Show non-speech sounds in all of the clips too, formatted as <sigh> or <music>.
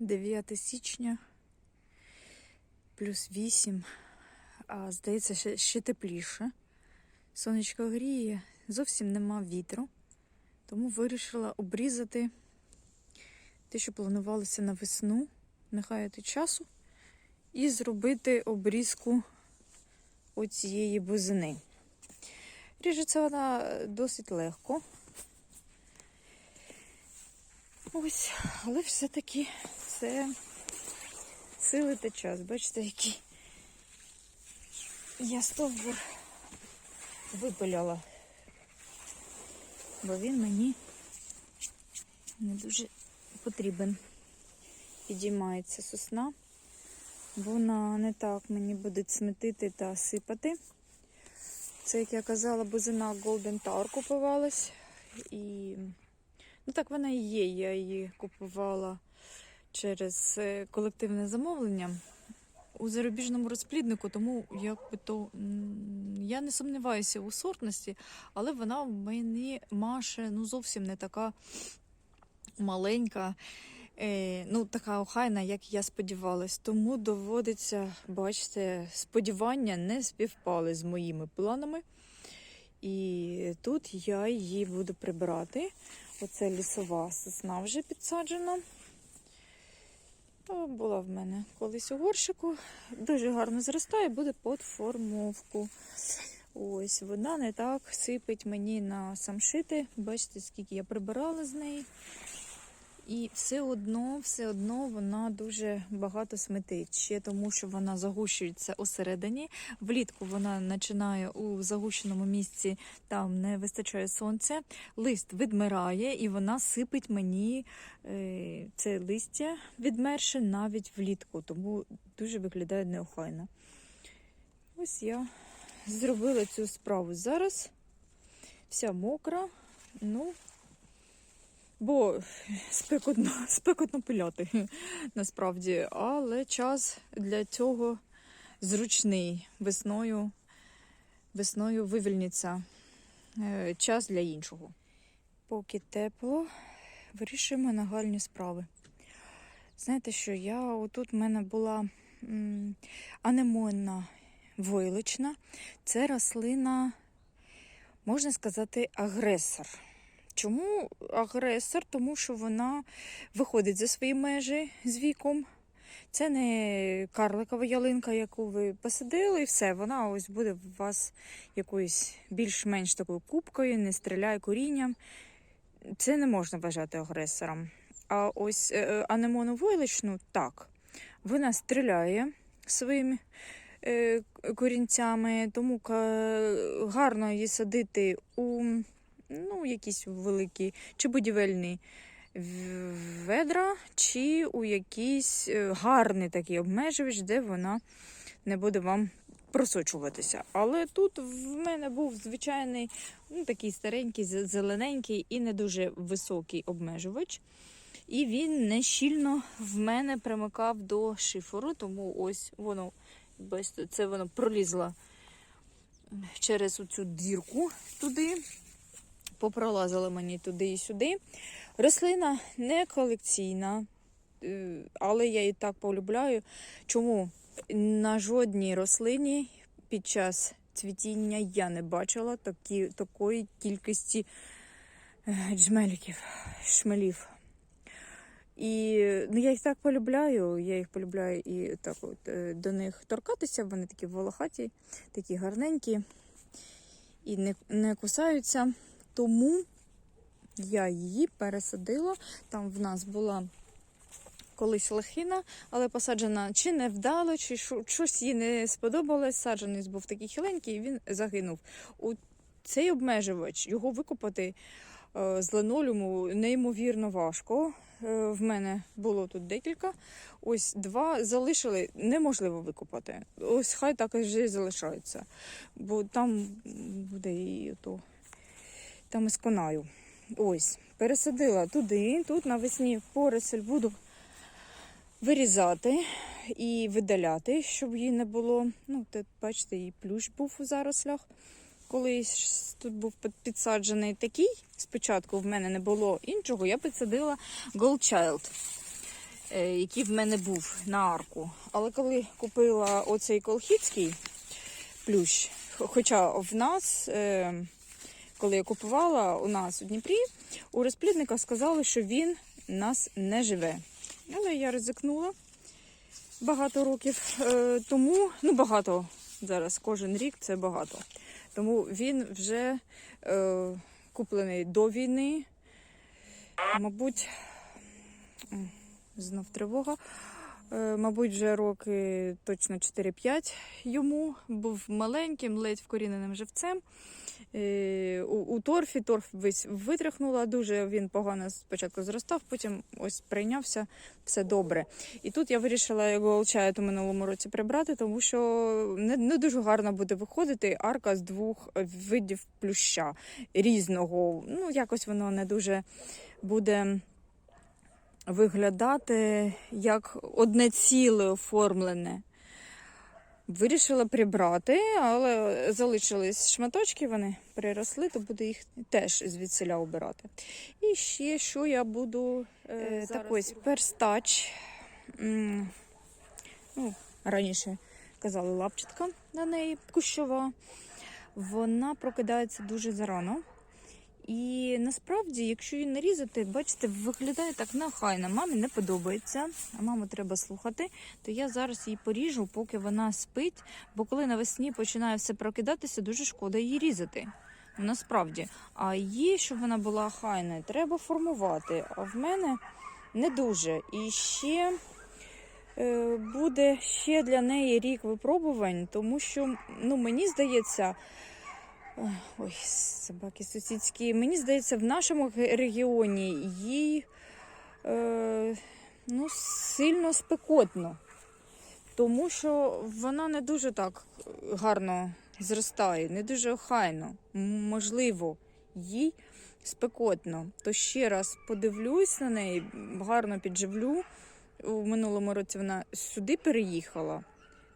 9 січня, плюс 8, а здається, ще, ще тепліше. Сонечко гріє, зовсім нема вітру, тому вирішила обрізати те, що планувалося на весну, не хаяти часу, і зробити обрізку оцієї бузини. Ріжеться вона досить легко. Ось, але все-таки це сили та час. Бачите, який я стовбур випиляла, бо він мені не дуже потрібен. Підіймається сосна. Вона не так мені буде сметити та сипати. Це, як я казала, бузина Golden Tower купувалась. І ну так вона і є. Я її купувала через е, колективне замовлення у зарубіжному розпліднику, тому якби то я не сумніваюся у сортності, але вона в мені маше ну зовсім не така маленька. Е, ну, така охайна, як я сподівалась. Тому доводиться, бачите, сподівання не співпали з моїми планами. І тут я її буду прибирати. Оце лісова сосна вже підсаджена. Була в мене колись у горщику. Дуже гарно зростає, буде під формовку. Ось, вона не так сипить мені на самшити. Бачите, скільки я прибирала з неї. І все одно, все одно вона дуже багато сметить. Ще тому, що вона загущується усередині. Влітку вона починає у загущеному місці, там не вистачає сонця. Лист відмирає, і вона сипить мені е, це листя відмерше навіть влітку, тому дуже виглядає неохайно. Ось я зробила цю справу зараз. Вся мокра. Ну, Бо <laughs> спекотно, спекотно пиляти <laughs> насправді, але час для цього зручний. Весною, весною вивільниться е, час для іншого. Поки тепло, вирішуємо нагальні справи. Знаєте що, я отут в мене була анемонна войлична. Це рослина, можна сказати, агресор. Чому агресор? Тому що вона виходить за свої межі з віком. Це не карликова ялинка, яку ви посадили, і все, вона ось буде у вас якоюсь більш-менш такою кубкою, не стріляє корінням. Це не можна вважати агресором. А ось е, анемону войличну так. Вона стріляє своїми е, корінцями, тому гарно її садити у ну, якісь великі, чи будівельні ведра, чи у якийсь е, гарний такий обмежувач, де вона не буде вам просочуватися. Але тут в мене був звичайний, ну, такий старенький, зелененький і не дуже високий обмежувач. І він не щільно в мене примикав до шиферу, тому ось воно, це воно пролізло через цю дірку туди попролазили мені туди і сюди. Рослина не колекційна, е, але я її так полюбляю. Чому? На жодній рослині під час цвітіння я не бачила такі, такої кількості е, джмеліків, шмелів. І ну, я їх так полюбляю, я їх полюбляю і так от е, до них торкатися. Вони такі волохаті, такі гарненькі і не, не кусаються. Тому я її пересадила. Там в нас була колись лохина, але посаджена чи невдало, чи щось їй не сподобалось. Саджанець був такий хиленький, і він загинув. У цей обмежувач його викопати е, з линолеуму неймовірно важко. Е, В мене було тут декілька. Ось два залишили, неможливо викопати. Ось хай так і залишаються. Бо там буде і то там із. Ось, пересадила туди. Тут навесні поросель буду вирізати і видаляти, щоб її не було. Ну, тут, бачите, і плющ був у зарослях. Колись тут був підсаджений такий. Спочатку в мене не було іншого, я підсадила Child. е, який в мене був на арку. Але коли купила оцей колхідський плющ, хоча в нас, е, коли я купувала у нас у Дніпрі, у розплідника сказали, що він нас не живе. Але я ризикнула багато років. Е, тому, ну багато зараз, кожен рік це багато. Тому він вже е, куплений до війни. Мабуть, знов тривога. Е, Мабуть, вже роки точно 4-5 йому. Був маленьким, ледь вкоріненим живцем. Е, У, у торфі торф весь витряхнула, дуже він погано спочатку зростав, потім ось прийнявся, все добре. І тут я вирішила його олчаєт у минулому році прибрати, тому що не, не дуже гарно буде виходити арка з двох видів плюща різного. Ну, якось воно не дуже буде виглядати як одне ціле оформлене. Вирішила прибрати, але залишились шматочки, вони приросли, то буду їх теж звідсиля обирати. І ще що я буду е, так ось перстач. Ну, раніше казали лапчатка на неї кущова. Вона прокидається дуже зарано. І насправді, якщо її нарізати, бачите, виглядає так нахайно. Мамі не подобається, а маму треба слухати. То я зараз її поріжу, поки вона спить. Бо коли навесні починає все прокидатися, дуже шкода її різати. Ну, Насправді, а її, щоб вона була хайною, треба формувати. А в мене не дуже. І ще е, буде ще для неї рік випробувань, тому що ну, мені здається. Ой, собаки сусідські. Мені здається, в нашому регіоні їй е, ну, сильно спекотно, тому що вона не дуже так гарно зростає, не дуже охайно. Можливо, їй спекотно. То ще раз подивлюсь на неї, гарно підживлю. У минулому році вона сюди переїхала.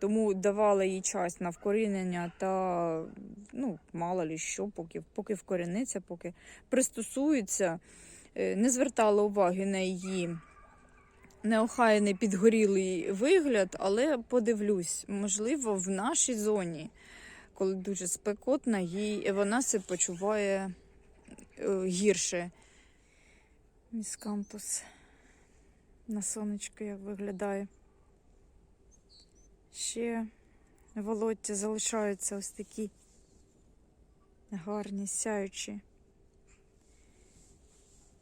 Тому давала їй час на вкорінення та ну, мало лі що, поки, поки вкоріниться, поки пристосується. Е, Не звертала уваги на її неохайний підгорілий вигляд, але подивлюсь, можливо, в нашій зоні, коли дуже спекотна, їй вона себе почуває е, гірше. Міскампус на сонечко як виглядає. Ще волоття залишаються ось такі гарні, сяючі.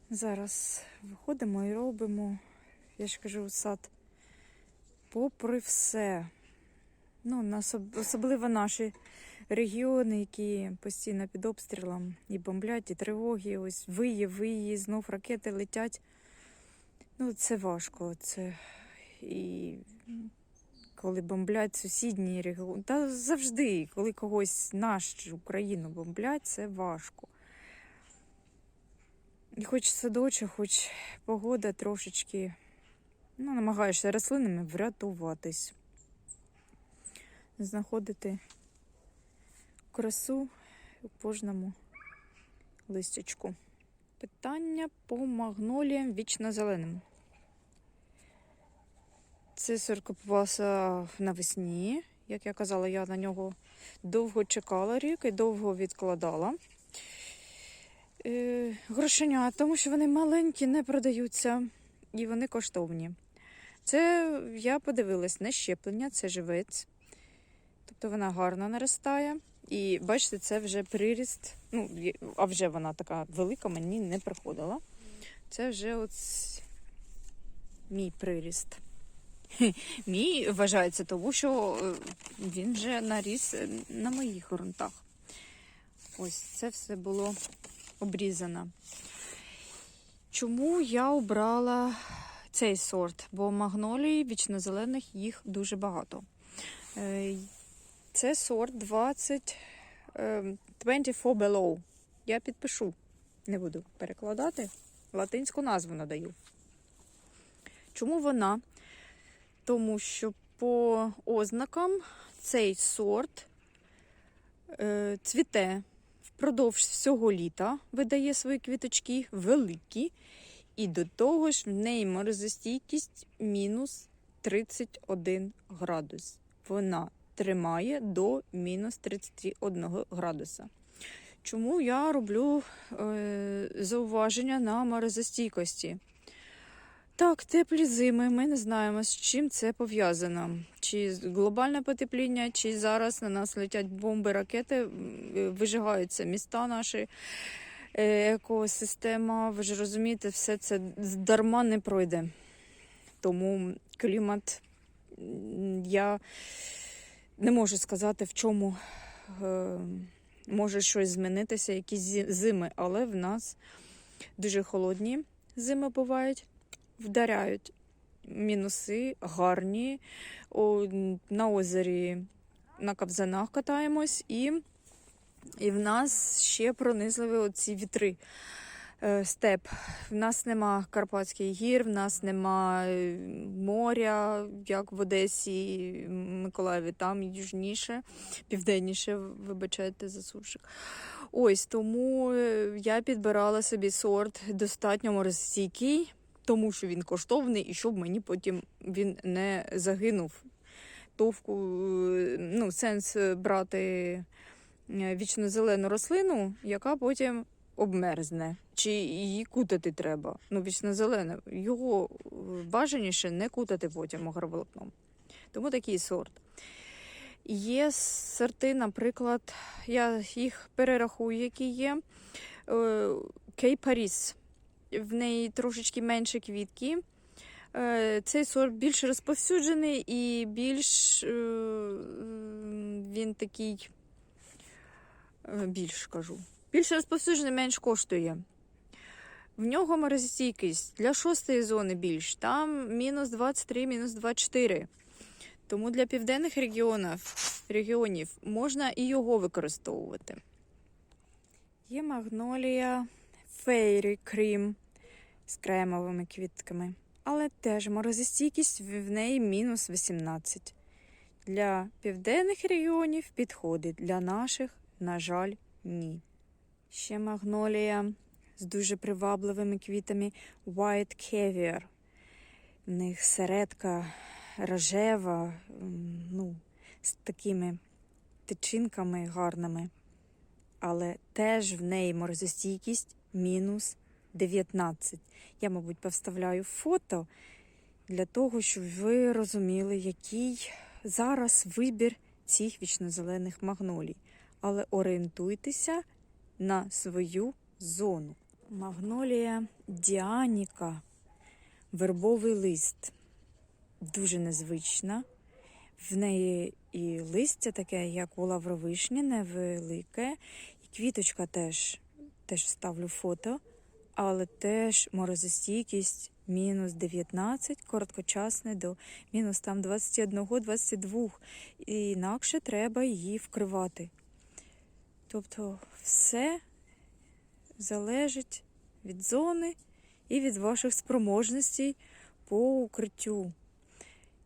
Зараз виходимо і робимо, я ж кажу, сад попри все. Ну, особливо наші регіони, які постійно під обстрілом і бомблять, і тривоги, ось виє, виє, знов ракети летять. Ну, це важко. Це і коли бомблять сусідній регіон. Та завжди, коли когось наш Україну бомблять, це важко. І хоч садочок, хоч погода трошечки, ну, намагаєшся рослинами врятуватись, знаходити красу у кожному листячку. Питання по магноліям вічно зеленим. Це сорт купувався навесні. Як я казала, я на нього довго чекала рік і довго відкладала. Е, грошеня, тому що вони маленькі, не продаються і вони коштовні. Це я подивилась на щеплення, це живець. Тобто вона гарно наростає. І бачите, це вже приріст. Ну, а вже вона така велика, мені не приходила. Це вже от мій приріст. Мій вважається, тому що е, він вже наріс е, на моїх ґрунтах. Ось це все було обрізано. Чому я обрала цей сорт? Бо магнолій вічнозелених їх дуже багато. Е, Це сорт 20 е, 24 below. Я підпишу, не буду перекладати. Латинську назву надаю. Чому вона? Тому що по ознакам цей сорт е, цвіте впродовж всього літа, видає свої квіточки великі. І до того ж, в неї морозостійкість мінус 31 градус. Вона тримає до мінус 31 градуса. Чому я роблю е, зауваження на морозостійкості? Так, теплі зими. Ми не знаємо, з чим це пов'язано. Чи глобальне потепління, чи зараз на нас летять бомби, ракети, е, вижигаються міста наші, е, екосистема. Ви ж розумієте, все це дарма не пройде. Тому клімат я не можу сказати, в чому е, може щось змінитися, якісь зими, але в нас дуже холодні зими бувають вдаряють мінуси гарні. О, на озері на кабзанах катаємось, і, і в нас ще пронизливі оці вітри. Е, Степ. В нас нема Карпатських гір, в нас нема е, моря, як в Одесі, Миколаєві, там южніше, південніше, вибачайте за суржик. Ось тому е, я підбирала собі сорт достатньо морозстійкий, тому що він коштовний і щоб мені потім він не загинув. Товку, е, ну, сенс брати е, вічно-зелену рослину, яка потім обмерзне. Чи її кутати треба? Ну, вічно-зелене. Його е, бажаніше не кутати потім агроволокном. Тому такий сорт. Є сорти, наприклад, я їх перерахую, які є. Е, Кей Паріс в неї трошечки менше квітки. Е, Цей сорт більш розповсюджений і більш е, він такий, е, більш кажу, більш розповсюджений, менш коштує. В нього морозостійкість для шостої зони більш, там мінус 23, мінус 24. Тому для південних регіонів, регіонів можна і його використовувати. Є магнолія фейрі крім з кремовими квітками. Але теж морозостійкість в неї мінус 18. Для південних регіонів підходить, для наших, на жаль, ні. Ще магнолія з дуже привабливими квітами White Caviar. В них середка рожева, ну, з такими тичинками гарними. Але теж в неї морозостійкість мінус 19. Я, мабуть, повставляю фото для того, щоб ви розуміли, який зараз вибір цих вічнозелених магнолій. Але орієнтуйтеся на свою зону. Магнолія Діаніка, вербовий лист. Дуже незвична. В неї і листя таке, як у лавровишні, невелике. І квіточка теж, теж ставлю фото, але теж морозостійкість мінус 19, короткочасне до мінус там 21-22. І інакше треба її вкривати. Тобто все залежить від зони і від ваших спроможностей по укриттю.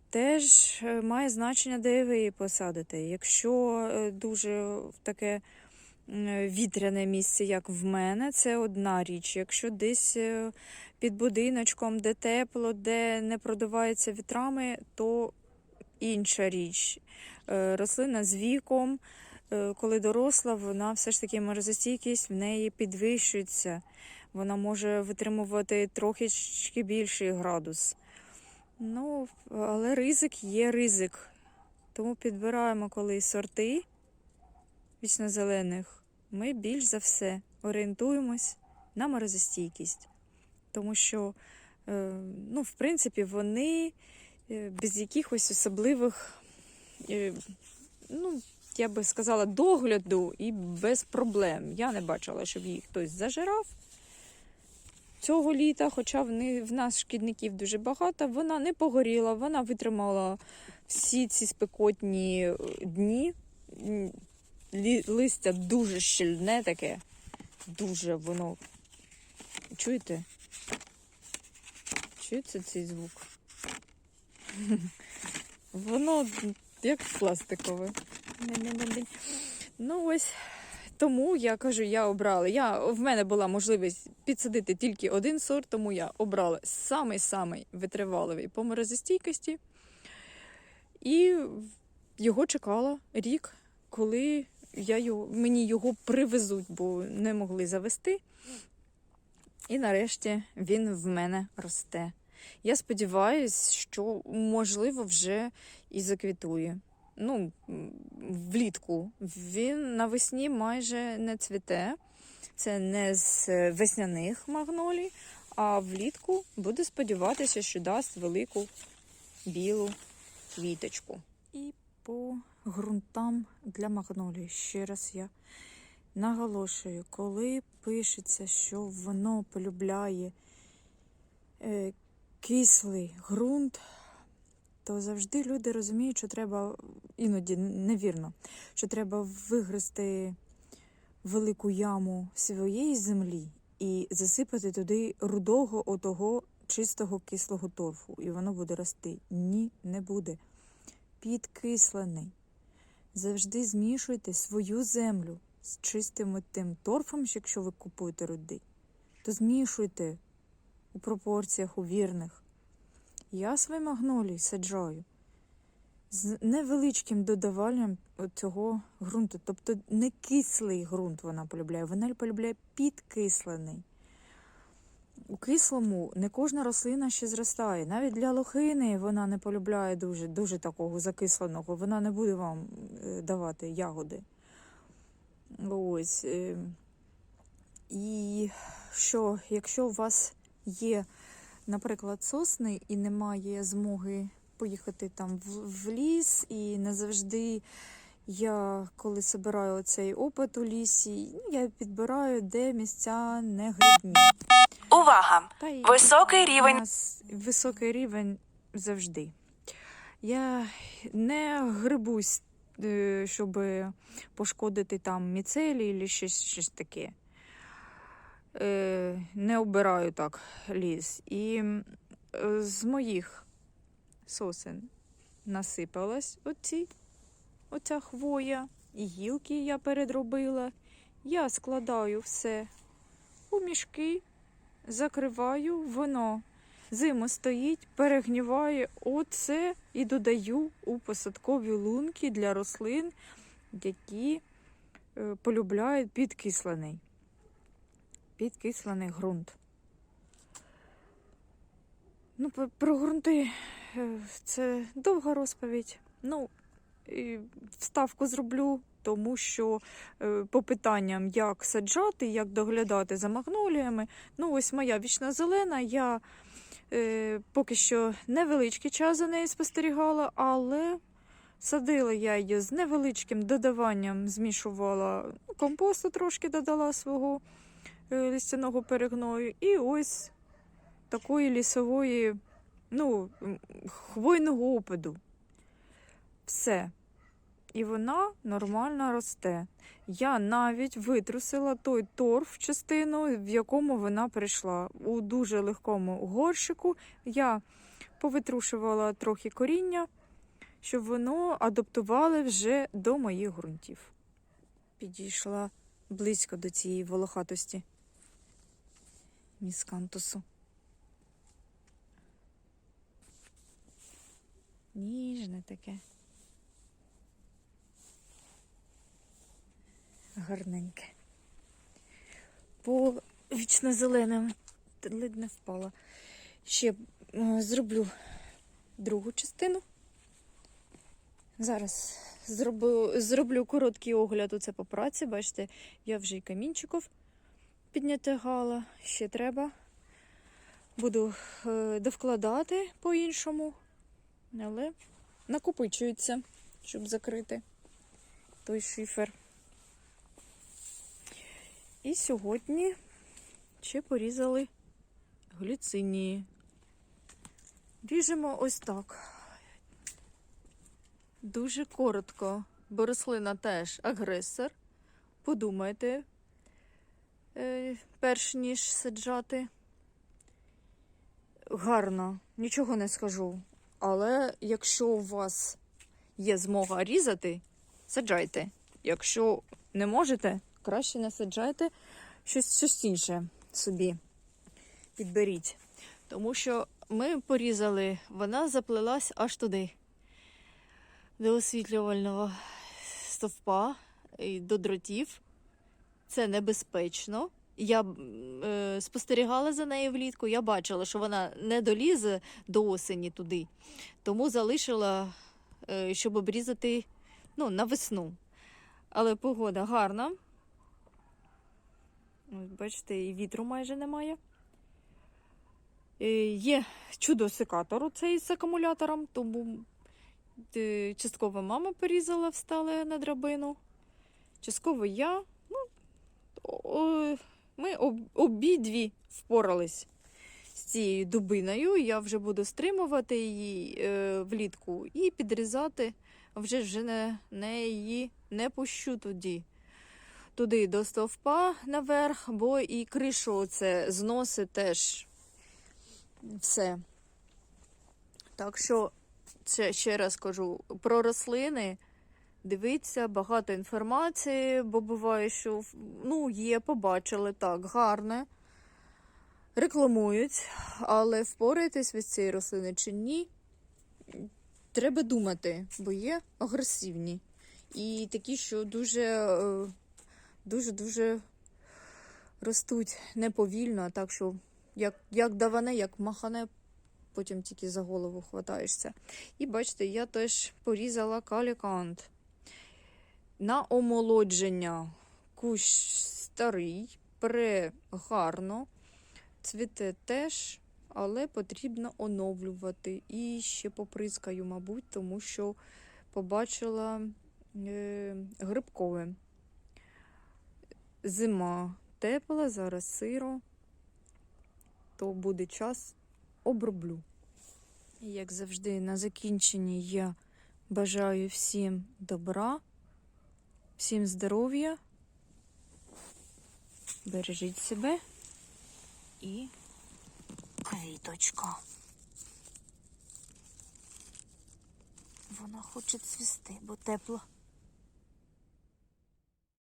Теж е, має значення, де ви її посадите. Якщо е, дуже таке вітряне місце, як в мене, це одна річ. Якщо десь е, під будиночком, де тепло, де не продувається вітрами, то інша річ. Е, Рослина з віком, е, коли доросла, вона все ж таки морозостійкість в неї підвищується. Вона може витримувати трохи більший градус. Ну, але ризик є ризик. Тому підбираємо коли сорти вічно-зелених. Ми більш за все орієнтуємось на морозостійкість. Тому що, е, ну, в принципі, вони е, без якихось особливих, е, ну, я би сказала, догляду і без проблем. Я не бачила, щоб їх хтось зажирав цього літа, хоча в, нас шкідників дуже багато, вона не погоріла, вона витримала всі ці спекотні дні. Листя дуже щільне таке, дуже воно. Чуєте? Чуєте цей звук? <laughs> Воно як пластикове. Ну ось Тому я кажу, я обрала. Я, в мене була можливість підсадити тільки один сорт, тому я обрала самий-самий витривалий по морозостійкості. І його чекала рік, коли я його, мені його привезуть, бо не могли завести. І нарешті він в мене росте. Я сподіваюся, що можливо вже і заквітує. Ну, влітку. Він навесні майже не цвіте. Це не з весняних магнолій, а влітку буду сподіватися, що дасть велику білу квіточку. І по ґрунтам для магнолії. Ще раз я наголошую, коли пишеться, що воно полюбляє е, кислий ґрунт, то завжди люди розуміють, що треба іноді невірно, що треба вигризти велику яму своєї землі і засипати туди рудого отого чистого кислого торфу, і воно буде рости. Ні, не буде. Підкислений. Завжди змішуйте свою землю з чистим тим торфом, якщо ви купуєте руди, то змішуйте у пропорціях у вірних. Я свої магнолії саджаю з невеличким додаванням цього ґрунту. Тобто не кислий ґрунт вона полюбляє, вона полюбляє підкислений. У кислому не кожна рослина ще зростає. Навіть для лохини вона не полюбляє дуже, дуже такого закисленого, вона не буде вам е, давати ягоди. Ось. е, І що, якщо у вас є, наприклад, сосни і немає змоги поїхати там в, ліс, і не завжди я, коли збираю цей опит у лісі, ну, я підбираю, де місця не грибні. Увага! Високий у рівень нас високий рівень завжди. Я не грибусь, е, щоб пошкодити там міцелі або щось, щось таке. Е, Не обираю так ліс. І з моїх сосен насипалась оці, оця хвоя, і гілки я передробила. Я складаю все у мішки закриваю, воно зиму стоїть, перегніває оце і додаю у посадкові лунки для рослин, які е, полюбляють підкислений. Підкислений ґрунт. Ну, про- ґрунти е, це довга розповідь. Ну, вставку зроблю, тому що е, по питанням, як саджати, як доглядати за магноліями. Ну, ось моя вічна зелена. Я е, поки що невеличкий час за нею спостерігала, але садила я її з невеличким додаванням, змішувала ну, компосту трошки додала свого е, листяного перегною. І ось такої лісової, ну, хвойного опаду. Все. І вона нормально росте. Я навіть витрусила той торф частину, в якому вона прийшла. У дуже легкому горщику я повитрушувала трохи коріння, щоб воно адаптували вже до моїх ґрунтів. Підійшла близько до цієї волохатості міскантусу. Ніжне таке. Гарненьке. По вічно-зеленим ледь не впала. Ще е, зроблю другу частину. Зараз зроблю, зроблю короткий огляд оце по праці. Бачите, я вже і камінчиків піднятягала, ще треба. Буду е, довкладати по-іншому, але накопичується, щоб закрити той шифер. І сьогодні ще порізали гліцинії. Ріжемо ось так. Дуже коротко, бо рослина теж агресор. Подумайте, е, перш ніж саджати. Гарно, нічого не скажу. Але якщо у вас є змога різати, саджайте. Якщо не можете, краще не саджайте щось, щось інше собі. Підберіть. Тому що ми порізали, вона заплелась аж туди, до освітлювального стовпа і до дротів. Це небезпечно. Я е, спостерігала за нею влітку, я бачила, що вона не долізе до осені туди, тому залишила, е, щоб обрізати ну, на весну. Але погода гарна. Бачите, і вітру майже немає. Е, Є чудо-секатор цей з акумулятором, тому е, частково мама порізала, встала на драбину. Частково я. Ну, ми об, обидві впорались з цією дубиною. Я вже буду стримувати її е, влітку і підрізати. Вже вже не, не її не пущу тоді. Туди до стовпа наверх, бо і кришу це зносить теж все. Так що, це ще раз кажу, про рослини. Дивіться, багато інформації, бо буває, що ну, є, побачили так, гарне. Рекламують, але впораєтесь від цієї рослини чи ні, треба думати, бо є агресивні. І такі, що дуже, е, дуже, дуже ростуть неповільно, так що як, як даване, як махане, потім тільки за голову хватаєшся. І бачите, я теж порізала калікант. На омолодження кущ старий, прегарно, цвіте теж, але потрібно оновлювати. І ще поприскаю, мабуть, тому що побачила е, грибкове. Зима тепла, зараз сиро, то буде час оброблю. І, Як завжди, на закінченні я бажаю всім добра. Всім здоров'я, бережіть себе і квіточка. Вона хоче цвісти, бо тепло.